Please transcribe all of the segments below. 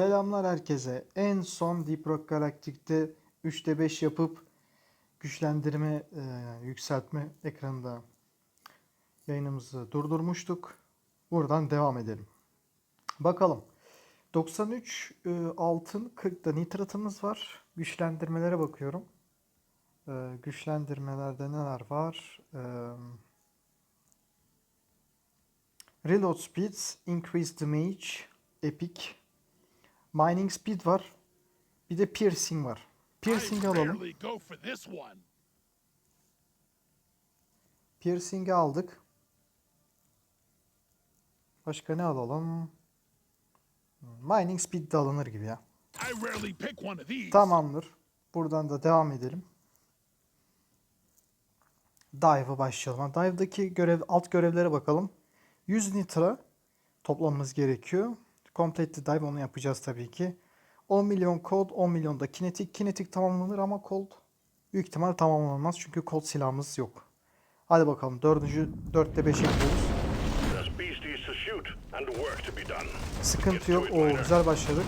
Selamlar herkese. En son Deep Rock Galactic'te 3'te 5 yapıp güçlendirme, e, yükseltme ekranında yayınımızı durdurmuştuk. Buradan devam edelim. Bakalım. 93 e, altın 40'da nitratımız var. Güçlendirmelere bakıyorum. E, güçlendirmelerde neler var? E, Reload speeds, increase damage, epic, Mining speed var. Bir de piercing var. Piercing'i I alalım. Piercing'i aldık. Başka ne alalım? Mining speed de alınır gibi ya. Tamamdır. Buradan da devam edelim. Dive'a başlayalım. Dive'daki görev, alt görevlere bakalım. 100 nitra toplamamız gerekiyor. Complete the dive onu yapacağız tabii ki. 10 milyon cold, 10 milyon da kinetik. Kinetik tamamlanır ama cold büyük ihtimal tamamlanmaz çünkü cold silahımız yok. Hadi bakalım. Dördüncü, dörtte beş yapıyoruz. There's beasties to shoot and work to be done. Sıkıntı yok. O güzel başladık.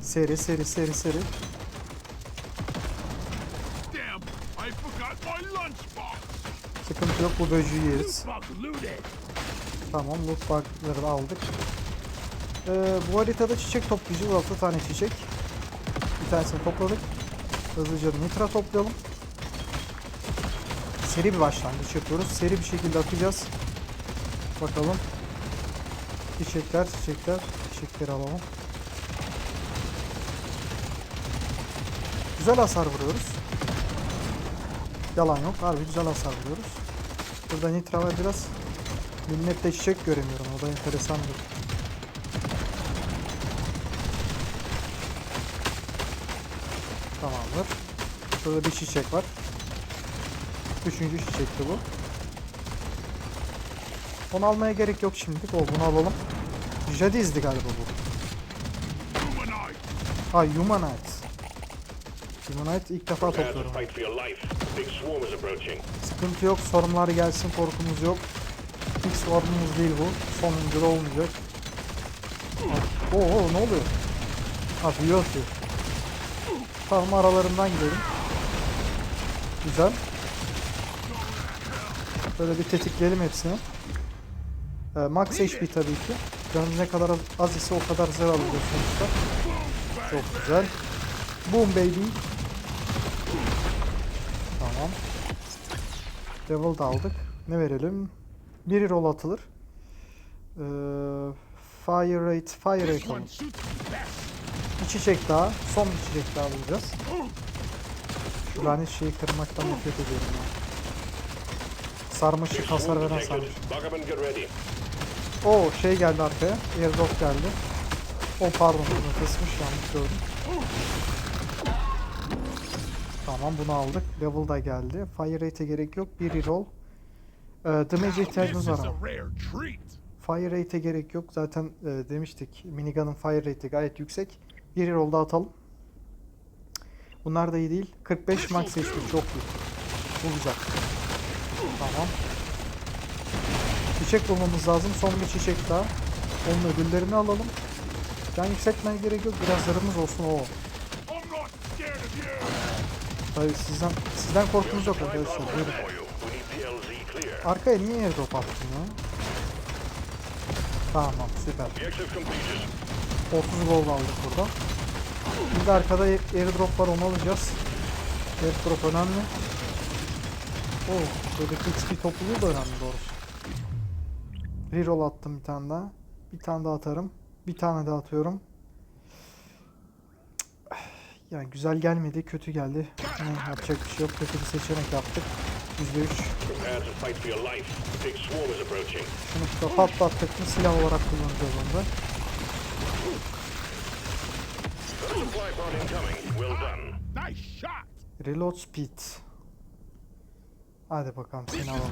Seri seri seri seri. Sıkıntı yok. Bu böcüğü yeriz. Tamam loot bug'ları aldık. Ee, bu haritada çiçek toplayacağız. 6 tane çiçek. Bir tanesini topladık. Hızlıca nitra toplayalım. Seri bir başlangıç yapıyoruz. Seri bir şekilde akacağız. Bakalım. Çiçekler, çiçekler. Çiçekleri alalım. Güzel hasar vuruyoruz. Yalan yok. Harbi güzel hasar vuruyoruz. Burada nitra var biraz. Millette çiçek göremiyorum. O da enteresandır. Tamamdır. Şurada bir çiçek var. Üçüncü çiçekti bu. Onu almaya gerek yok şimdilik. O bunu alalım. Jadiz'di galiba bu. Ha Humanite. Humanite ilk defa topluyorum. Sıkıntı yok. Sorunlar gelsin. Korkumuz yok. İlk sorunumuz değil bu. Sonuncu da olmayacak. Oo, ne oluyor? Ha büyü atıyor. Tamam aralarından gidelim. Güzel. Böyle bir tetikleyelim hepsini. Ee, max HP tabii ki. Canımız ne kadar az, ise o kadar zırh alıyoruz sonuçta. Çok güzel. Boom baby. Tamam. Level da aldık. Ne verelim? Bir roll atılır. Ee, fire rate, fire rate one alalım. shoots the best. Bir çiçek daha. Son bir çiçek daha bulacağız. Şu lanet şeyi kırmaktan nefret ediyorum ya. Sarmaşık Big hasar veren ready. O şey geldi arkaya. Airdrop geldi. O pardon bunu kısmış yanlış gördüm. Tamam bunu aldık. Level da geldi. Fire rate'e gerek yok. Bir reroll. Ee, damage ihtiyacımız var ama. Fire rate'e gerek yok. Zaten e, demiştik. Minigun'ın fire rate'i gayet yüksek. Bir da atalım. Bunlar da iyi değil. 45 max HP çok iyi. Bu güzel. Tamam. Çiçek bulmamız lazım. Son bir çiçek daha. Onun ödüllerini alalım. Can yükseltmeye gerek yok. Biraz zarımız olsun o. Tabii sizden sizden korkumuz yok arkadaşlar. Buyurun. Arkaya niye airdrop attın ya? Tamam süper. Objective completed. 30 gold aldık burada. Şimdi arkada airdrop var onu alacağız. Airdrop önemli. Oo, buradaki XP topluluğu da önemli doğrusu. Reroll attım bir tane daha. Bir tane daha atarım. Bir tane daha atıyorum. Yani güzel gelmedi, kötü geldi. Ne, yapacak bir şey yok. Kötü bir seçenek yaptık. %3. Prepare to fight for your life. Big swarm is approaching. Şunu da patlattık mı silah olarak kullanacağız onu da. Got a supply pod incoming. Well done. Nice shot. Reload speed. Hadi bakalım seni alalım.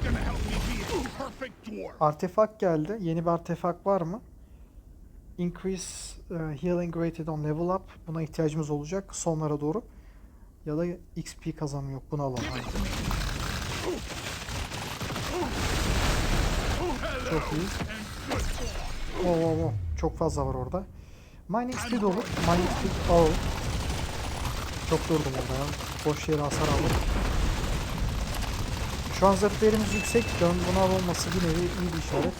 Artefak geldi. Yeni bir artefak var mı? Increase uh, healing rated on level up. Buna ihtiyacımız olacak sonlara doğru. Ya da XP kazanımı yok. Bunu alalım. hadi. Çok iyi. Oo, oo, oo. Çok fazla var orada. Mining speed olur. Mining speed al. Çok durdum orada ya. Boş yere hasar aldım. Şu an zırh değerimiz yüksek. Dön buna olması bir nevi iyi bir işaret.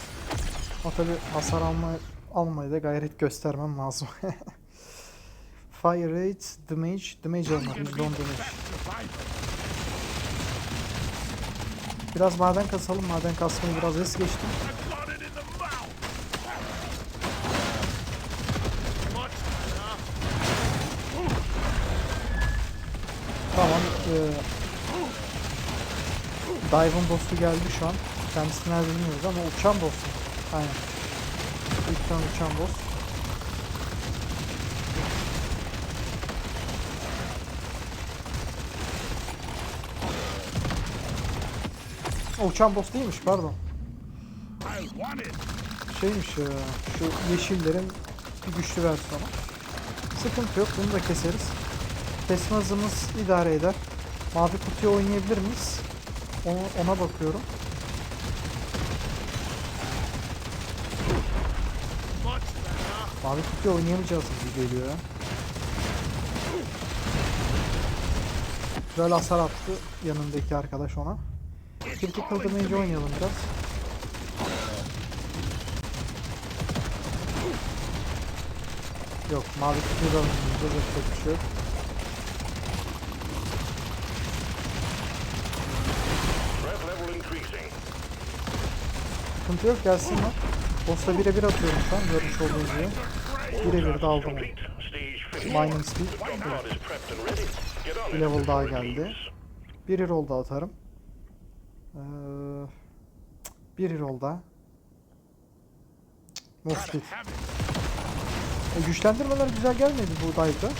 Ama tabi hasar alma, almaya da gayret göstermem lazım. Fire rate, damage, damage almak. %10 damage. Biraz maden kasalım. Maden kasmayı biraz es geçtim. Eee Dive'ın boss'u geldi şu an. Kendisini nerede bilmiyoruz ama uçan boss. mu? Aynen. Tane uçan boss. O uçan boss değilmiş pardon. Şeymiş ya, şu yeşillerin bir güçlü versiyonu. Sıkıntı yok, bunu da keseriz. Kesme hızımız idare eder. Mavi kutuya oynayabilir miyiz? Onu, ona bakıyorum. Mavi kutuya oynayamayacağız gibi geliyor ya. Güzel hasar attı yanındaki arkadaş ona. Critical Damage oynayalım biraz. Yok mavi kutuyu da oynayacağız. Yapacak bir şey yok. Sıkıntı yok gelsinler. Boss'la birebir atıyorum şu an görmüş olduğunuz gibi. De. Complete. Stage finish. Mining speed. Bir level daha geldi. Bir roll da atarım. Ee, bir roll da. Move speed. Have it. E, güçlendirmeler güzel gelmedi bu dive'da.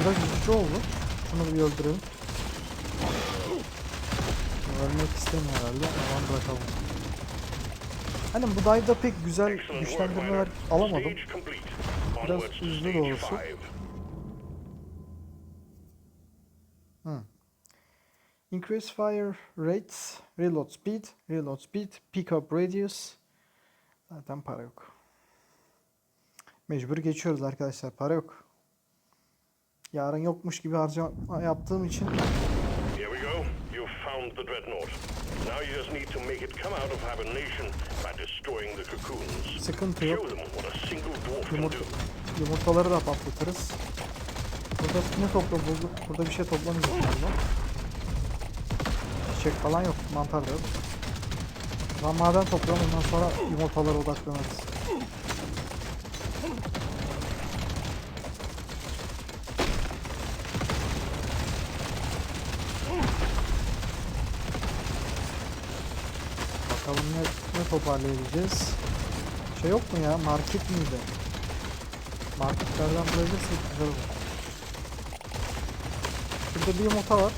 Biraz üzücü oldu. Şunu bir öldürelim. Ölmek istemiyor herhalde. Aman bırakalım. Hani bu dive'da pek güzel güçlendirmeler alamadım. Biraz üzüldü doğrusu. five. Increase fire rates, reload speed, reload speed, pick up radius. Zaten para yok. Mecbur geçiyoruz arkadaşlar. Para yok. Yarın yokmuş gibi harcama yaptığım için Here we go. You've found the dreadnought. Now you just need to make it come out of hibernation by destroying the cocoons. sıkıntı yok. Show them what a single dwarf can Yumurta, do. yumurtaları da patlatırız. Burada ne topla bulduk? Burada bir şey toplamayacağız galiba. Çiçek falan yok. Mantar da yok. Ben maden topluyorum. Ondan sonra yumurtalara odaklanırız. Bakalım ne, ne toparlayabileceğiz. Şey yok mu ya? Market miydi? Marketlerden bulabilirsek güzel olur. Burada bir yumurta var.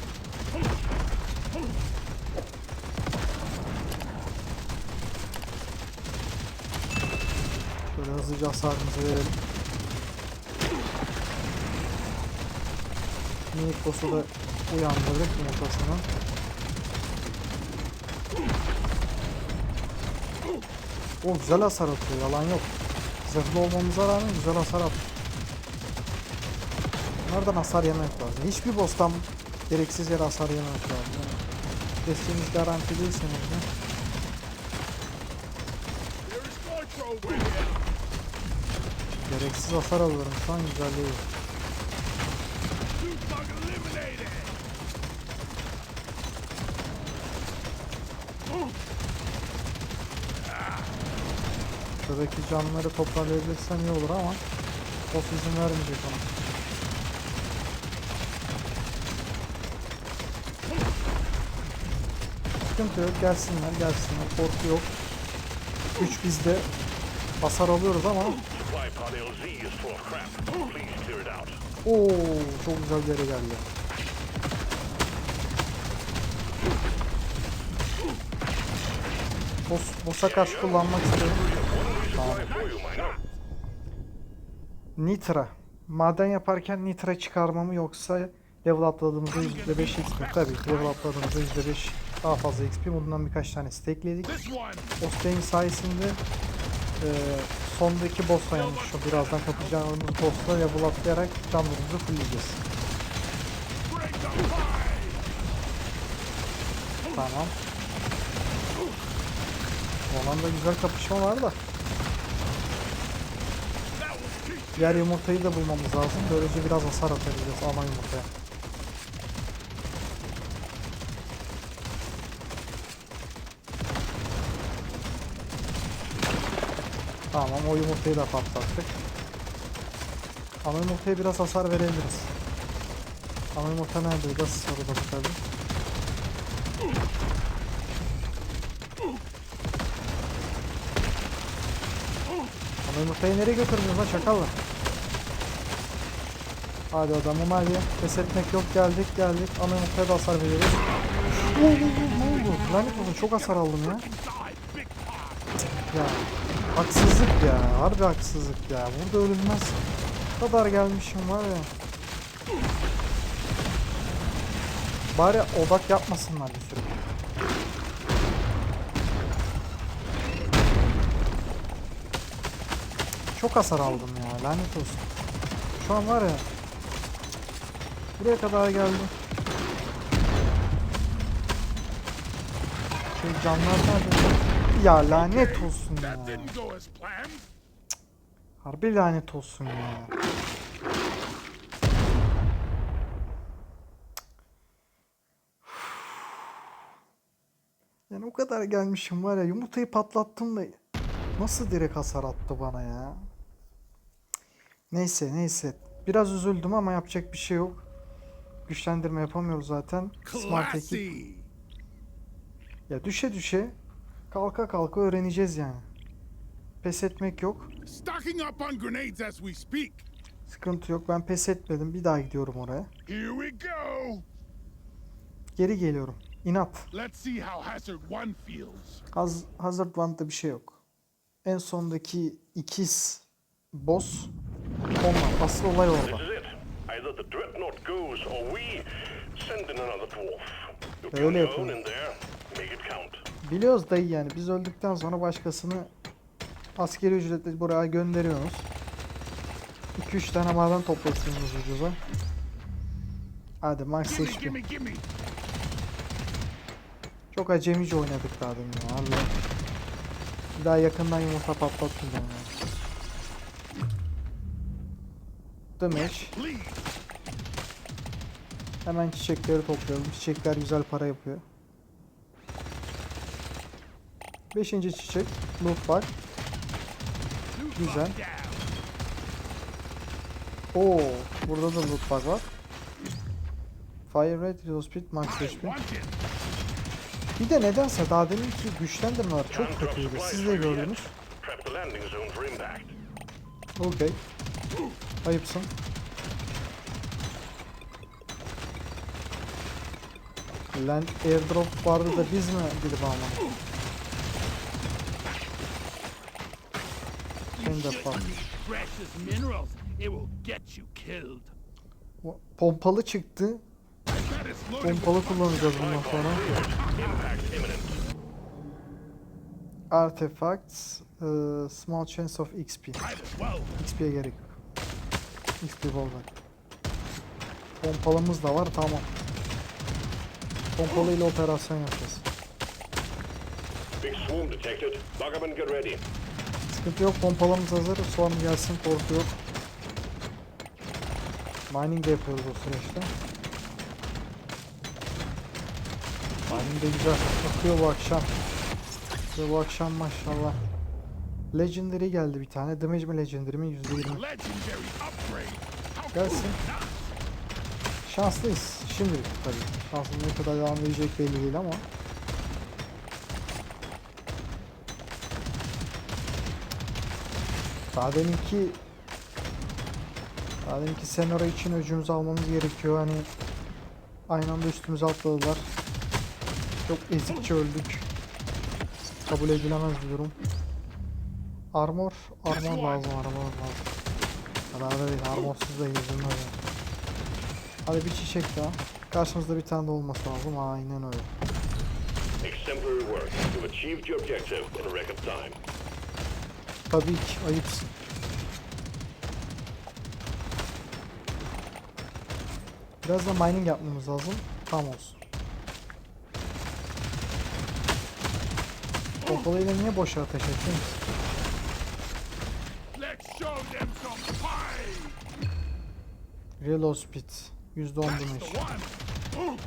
Şöyle hızlıca hasarımızı verelim. Minik boss'u da uyandırdık yumurtasını. O güzel hasar atıyor yalan yok. Zırhlı olmamıza rağmen güzel hasar atıyor. Bunlardan hasar yemek lazım. Hiçbir boss'tan gereksiz yere hasar yemek lazım. Yani desteğiniz garanti değilseniz de There is nitro with it. gereksiz hasar alıyorum şu an güzel değil. Şuradaki canları toparlayabilirsem iyi olur ama boss izin vermeyecek ona. Sıkıntı yok gelsinler gelsinler korku yok. Güç bizde hasar alıyoruz ama. Oo çok güzel yere geldi. Boss, boss'a karşı kullanmak istiyorum. Nitra. Maden yaparken nitra çıkarmamı yoksa level atladığımızda %5 XP. Tabii ki level atladığımızda %5 daha fazla XP. Bundan birkaç tane ekledik. This one. O staying sayesinde e, sondaki boss'a yani şu birazdan kapacağımız boss'la level atlayarak canlarımızı fullleyeceğiz. Tamam. Olan da güzel kapışma var da. Diğer yumurtayı da bulmamız lazım. Böylece biraz hasar atabiliriz ana yumurtaya. Tamam o yumurtayı da patlattık. Ana yumurtaya biraz hasar verebiliriz. Ana yumurta nerede? Nasıl soruda bakalım. Ana yumurtayı nereye götürdünüz lan çakallar? Hadi adamım hadi. Pes etmek yok geldik geldik. Ana yumurtaya da hasar veriyoruz. Oo, oo, ne oldu? Lanet olsun çok hasar aldım ya. Ya haksızlık ya. Harbi haksızlık ya. Burada ölünmez. Bu kadar gelmişim var ya. Bari odak yapmasınlar bir süre. Çok hasar aldım ya. Lanet olsun. Şu an var ya. Buraya kadar geldim. Şey canlar nerede? Ya lanet olsun ya. Harbi lanet olsun ya. Yani o kadar gelmişim var ya yumurtayı patlattım da nasıl direkt hasar attı bana ya. Neyse neyse. Biraz üzüldüm ama yapacak bir şey yok. Güçlendirme yapamıyoruz zaten. Smart ekip. Ya düşe düşe kalka kalka öğreneceğiz yani. Pes etmek yok. Sıkıntı yok. Ben pes etmedim. Bir daha gidiyorum oraya. Geri geliyorum. İnat. Let's see how Hazard 1 feels. Haz Hazard One'da bir şey yok. En sondaki ikiz boss onlar. Asıl olay orada. Öyle count. Biliyoruz dayı yani. Biz öldükten sonra başkasını askeri ücretle buraya gönderiyoruz. 2-3 tane maden toplatıyorsunuz ucuza. Hadi max HP. Çok acemice oynadık daha demin ya. Bir daha yakından yumurta patlatmayacağım ya. Please. Hemen çiçekleri toplayalım. Çiçekler güzel para yapıyor. Beşinci çiçek. Loot bug. Güzel. Oo, burada da loot bug var. Fire rate, reload speed, max HP. Bir de nedense daha demin ki güçlendirmeler çok kötüydü. Siz de gördünüz. Okey. Ayıpsın. Land airdrop vardı da biz mi gidip almadık? Sen de bak. Precious minerals. It will get you killed. O- Pompalı çıktı. Pompalı kullanacağız bundan sonra. Artifacts, e, small chance of XP. XP'ye gerek yok. XP olacak. Pompalımız da var tamam. Pompalı ile operasyon yapacağız. Big swarm detected. And get ready. Sıkıntı yok pompalımız hazır. Swarm gelsin korku yok. Mining de yapıyoruz o süreçte. Mining de güzel akıyor bu akşam. Ve bu akşam maşallah. Legendary geldi bir tane. Damage mi Legendary mi? %20. Gelsin. Şanslıyız. Şimdilik tabii. Şansın ne kadar devam edecek belli değil ama. Daha deminki daha deminki Senora için öcümüzü almamız gerekiyor. Hani aynı anda üstümüze atladılar. Çok ezikçe öldük. Kabul edilemez bir durum. Armor, armor lazım, armor lazım. Kadar değil, armorsuz da öyle. Hadi bir çiçek daha. Karşımızda bir tane de olması lazım. Aynen öyle. Exemplary work. You've achieved your objective in record time. Tabii ki ayıpsın. Biraz da mining yapmamız lazım. Tam olsun. Pompalıyla niye boşa ateş ettin? Reload speed. %10 That's damage. the one.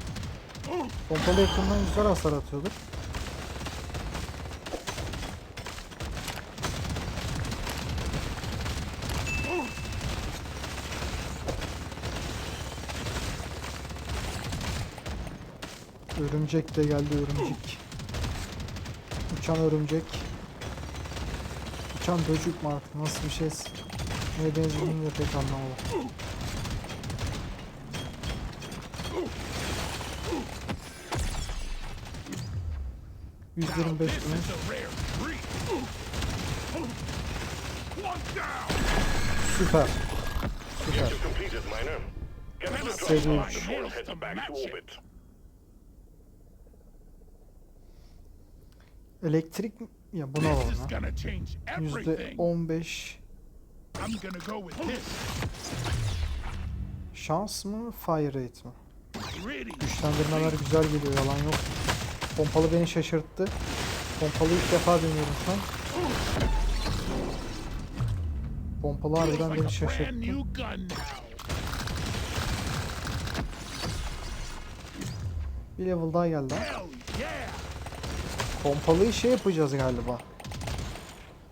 Pompalı yakından güzel hasar atıyordur. Örümcek de geldi örümcek. Uçan örümcek. Uçan böcek mi artık nasıl bir şey? Neye benzediğini de pek anlamadım. Now 125 this mi? is a rare treat. One down. Süper. Süper. To orbit. Elektrik mi? ya bunu alalım everything. 15 şans mı? Fire rate mi? Güçlendirmeler güzel geliyor yalan yok. Pompalı beni şaşırttı. Pompalı ilk defa deniyorum şu an. Pompalı harbiden beni şaşırttı. Bir level daha geldi. Pompalıyı şey yapacağız galiba.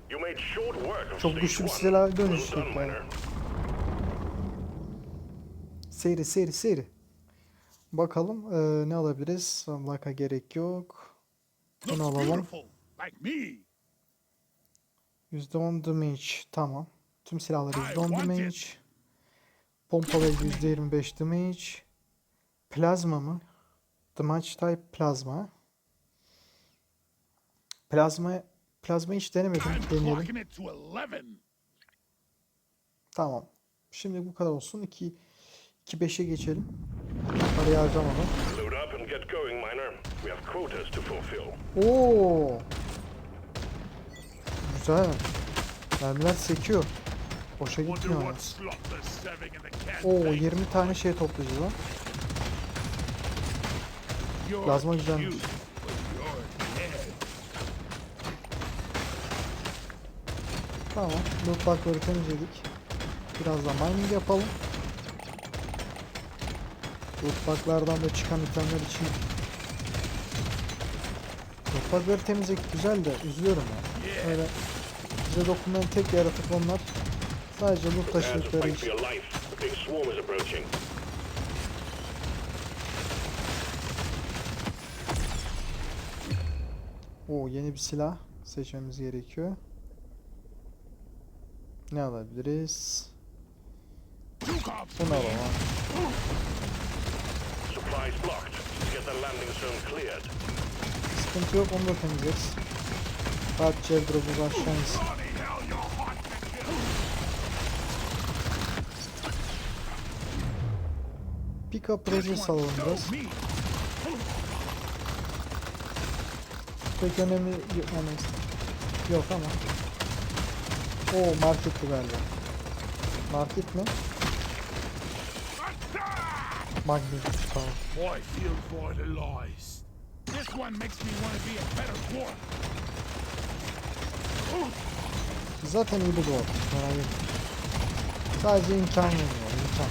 You made short work of Çok güçlü bir one. silah Well dönüşecek yani. miner. Seri seri seri. Bakalım eee, ne alabiliriz? Laka gerek yok. Bunu alalım. beautiful, like me. %10 damage. Tamam. Tüm silahları I %10 want damage. Pompalı %25 damage. Plazma mı? Damage type plazma. Plazma plazma hiç denemedim. I'm Deneyelim. clocking it to 11. Tamam. Şimdi bu kadar olsun. 2 2 5'e geçelim. Parayı harcamadan. Load up and get going, miner. We have quotas to fulfill. Oo. Güzel. Mermiler sekiyor. Boşa gitmiyor. Oo campaign. 20 tane şey toplayacağız lan. Plazma güzelmiş. Tamam. Loot box'ları temizledik. Biraz da mining yapalım. Loot box'lardan da çıkan itemler için Loot box'ları temizledik güzel de üzülüyorum ya. Öyle bize dokunmayan tek yaratık onlar. Sadece loot taşıdıkları için. Oo yeni bir silah seçmemiz gerekiyor. Ne alabiliriz? Two cops Bunu alalım. ha. Supplies blocked. Get the landing zone cleared. Sıkıntı yok onu da temizleriz. Rahat gel drop'u aşağı insin. Bloody hell, you're hot to kill. Pick up This presence alalım one's biraz. so me. Pek önemli yok, yani yok ama. O marketti galiba. Market mi? Magnet tamam. Boy, feels vitalized. This one makes me want to be a better dwarf. Zaten iyi bir doğru. Merak etme. Sadece imkan vermiyor. imkan.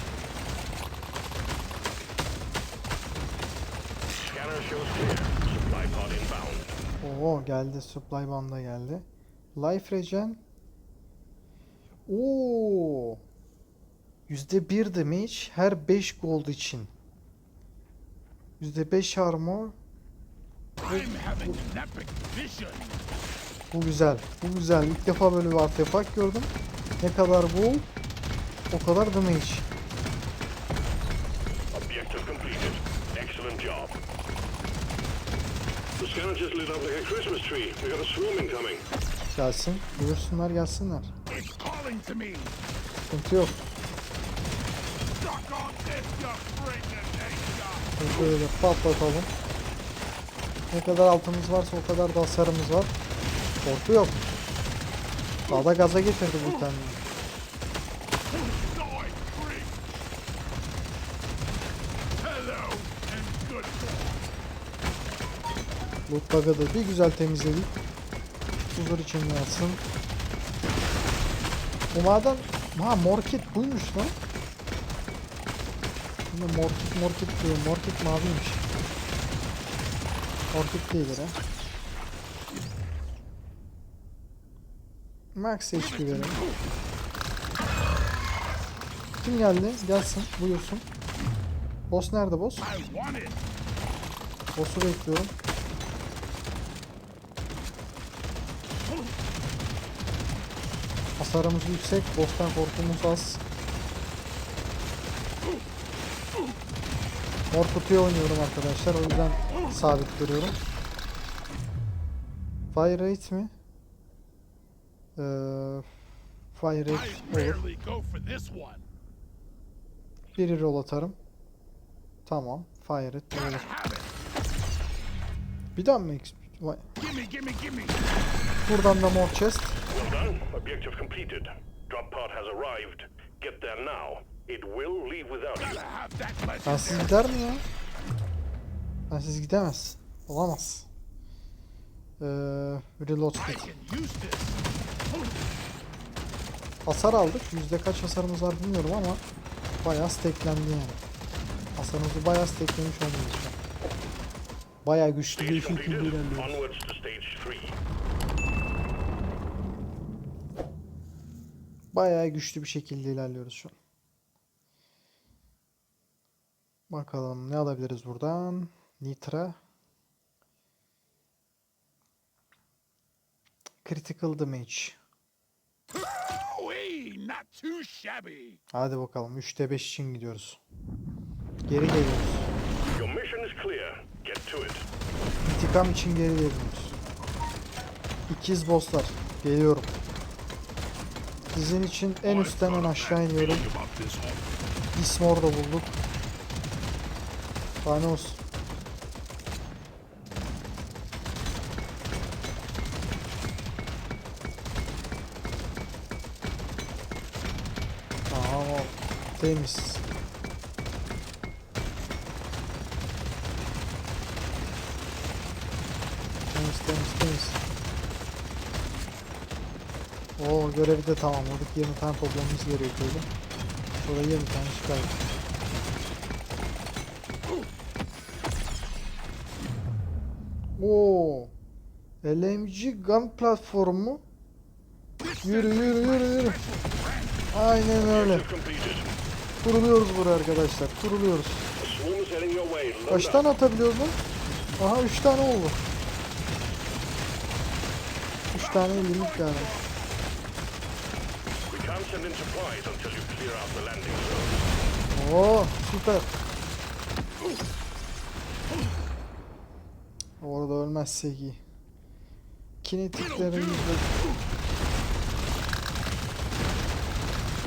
Oo geldi. Supply banda geldi. Life regen. Oo. %1 damage her 5 gold için. %5 armor. Bu güzel. Bu güzel. İlk defa böyle bir artefakt gördüm. Ne kadar gold o kadar damage. Gelsin. Buyursunlar gelsinler. Sıkıntı yok. Şöyle patlatalım. Ne kadar altımız varsa o kadar da hasarımız var. Korku yok. Daha da gaza getirdi bu good Loot bug'ı da bir güzel temizledik. Huzur içinde yatsın. Bu maden... Ha morkit buymuş lan. Şimdi morkit morkit diyor. Morkit maviymiş. Morkit değildir ha. Max HP verelim. Kim geldi? Gelsin. Buyursun. Boss nerede boss? Boss'u bekliyorum. Hasarımız yüksek, boss'tan korkumuz az. Mor kutuya oynuyorum arkadaşlar, o yüzden sabit duruyorum. Fire rate mi? Ee, fire rate olur. rarely go for this one. Bir roll atarım. Tamam, fire rate olur. Bir daha mı! Buradan da mor chest. Well done. Objective completed. Drop pod has arrived. Get there now. It will leave without you. Bensiz gider mi ya? Bensiz gidemez. Olamaz. Ee, reload speed. Hasar aldık. Yüzde kaç hasarımız var bilmiyorum ama bayağı stacklendi yani. Hasarımızı bayağı stacklemiş olmalıyız şu an. Bayağı güçlü bir şekilde ilerliyoruz. Bayağı güçlü bir şekilde ilerliyoruz şu an. Bakalım ne alabiliriz buradan? Nitra. Critical damage. Shabby. Hadi bakalım 3'te 5 için gidiyoruz. Geri geliyoruz. İntikam için geri geliyoruz. İkiz bosslar. Geliyorum. Sizin için en üstten en aşağı iniyorum. Dismor da bulduk. Thanos. Tamam o temiz. Temiz temiz temiz. O görevi de tamamladık. 20 tane toplamamız gerekiyordu. Sonra 20 tane çıkardık. Oo. LMG gun platformu. Yürü yürü yürü yürü. Aynen öyle. Kuruluyoruz buraya arkadaşlar. Kuruluyoruz. Kaç tane atabiliyoruz lan? Aha 3 tane oldu. 3 tane limit yani. Send in supplies until you clear out the landing zone. Oo süper. Orada ölmezsek iyi. Kinetiklere yüzde...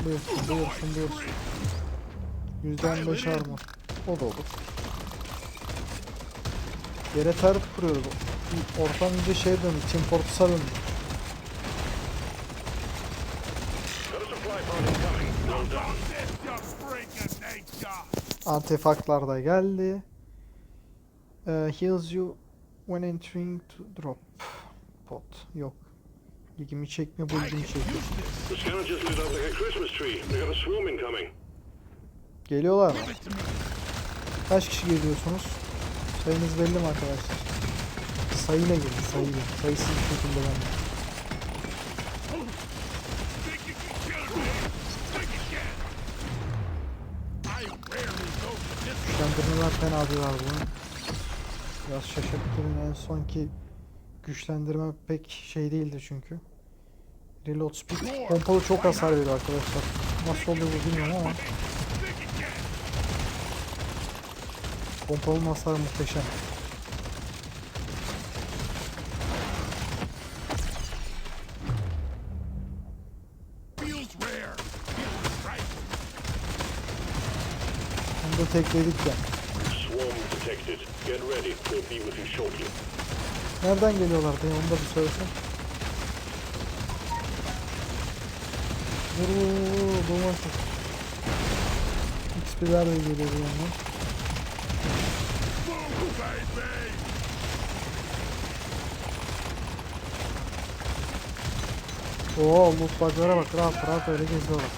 Buyursun buyursun buyursun. Yüzde on beş armor. O da olur. Yere tarıp kuruyoruz. Ortam iyice şey döndü. Team Fortress'a döndü. Got a supply pod nature. Artefaktlar da geldi. Ee, heals you when entering to drop pot. Yok. İlgimi çekmiyor, bu ilgimi çekiyor. Geliyorlar mı? Kaç kişi geliyorsunuz? Sayınız belli mi arkadaşlar? Sayıyla gelin, sayıyla. Sayısız bir şekilde ben. One. Güçlendirmeler fena diyorlar bunu. Biraz şaşırttı en sonki güçlendirme pek şey değildi çünkü. Reload speed. Pompalı çok hasar veriyor arkadaşlar. Nasıl oluyor bu bilmiyorum ama. Pompalının hasarı muhteşem. Onu da tekledik ya. Detected. Get ready. We'll be with you shortly. Nereden geliyorlar diye onu da bir söylesen. Durma çok. XP'ler de geliyor bir yandan. Oo loot bug'lara bak rahat rahat öyle geziyorlar.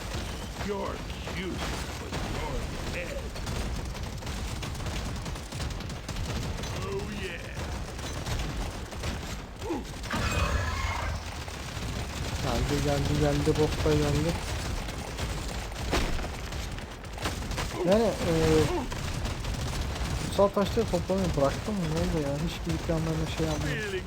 Geldi geldi geldi boss da geldi. Yani eee kutsal taşları toplamayı bıraktım mı ne oldu ya hiç gidip yanlarına şey better.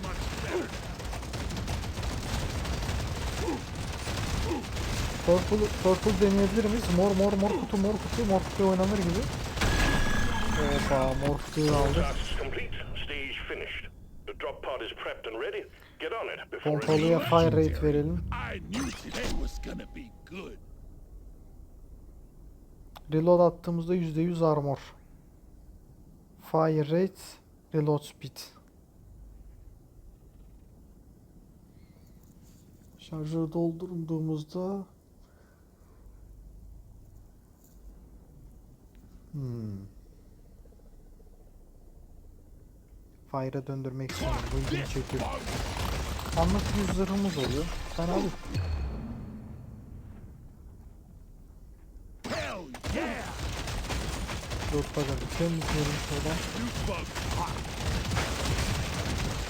Purple, purple deneyebilir miyiz? Mor mor mor kutu mor kutu mor kutu oynanır gibi. Hoppa mor kutuyu aldık. Pompalıya fire rate verelim. I knew today was gonna be good. Reload attığımızda %100 armor. Fire rate, reload speed. Şarjörü doldurduğumuzda Hmm. Fire'a döndürmek istiyorum. Bu ilgimi çekiyor. Anlık bir zırhımız oluyor. Hell yeah! Loot bakalım. Temizleyelim şuradan.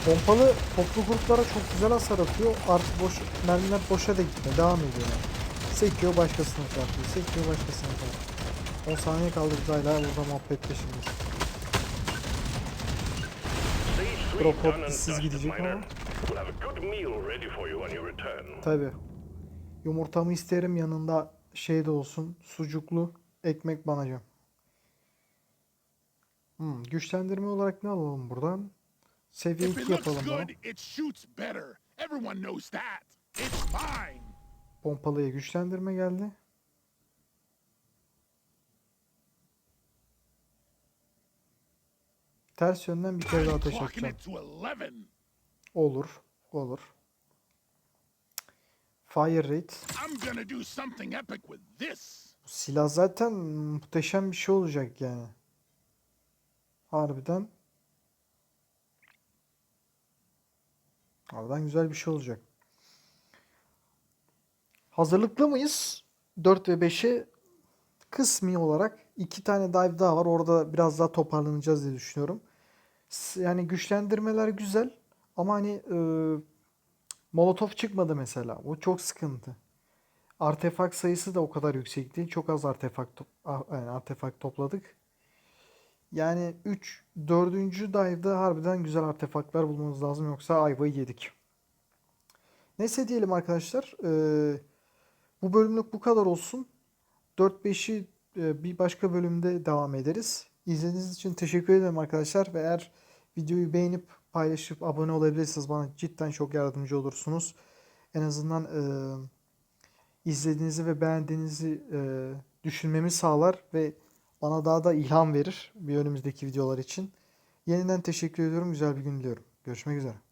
Pompalı toplu gruplara çok güzel hasar atıyor. Artık boş, mermiler boşa da gitmiyor. Devam ediyor yani. Sekiyor başkasını çarpıyor. Sekiyor başkasını çarpıyor. 10 saniye kaldı biz hala burada muhabbet peşindeyiz. You when you return. Tabi. Yumurtamı isterim yanında şey de olsun. Sucuklu ekmek banacağım. Hmm, güçlendirme olarak ne alalım buradan? Seviye If it 2 looks yapalım mine. Pompalıya güçlendirme geldi. Ters yönden bir kere daha ateş 11. Olur. Olur. Fire rate. Bu silah zaten muhteşem bir şey olacak yani. Harbiden. Harbiden güzel bir şey olacak. Hazırlıklı mıyız? 4 ve 5'e kısmi olarak iki tane dive daha var. Orada biraz daha toparlanacağız diye düşünüyorum. Yani güçlendirmeler güzel ama hani e, Molotov çıkmadı mesela. O çok sıkıntı. Artefakt sayısı da o kadar yüksek değil. Çok az artefakt top- ah, yani artefakt topladık. Yani 3 4. dive'da harbiden güzel artefaktlar bulmamız lazım yoksa ayvayı yedik. Neyse diyelim arkadaşlar. Ee, bu bölümlük bu kadar olsun. 4-5'i e, bir başka bölümde devam ederiz. İzlediğiniz için teşekkür ederim arkadaşlar ve eğer videoyu beğenip paylaşıp abone olabilirsiniz bana cidden çok yardımcı olursunuz. En azından e, izlediğinizi ve beğendiğinizi e, düşünmemi sağlar ve bana daha da ilham verir bir önümüzdeki videolar için. Yeniden teşekkür ediyorum. Güzel bir gün diliyorum. Görüşmek üzere.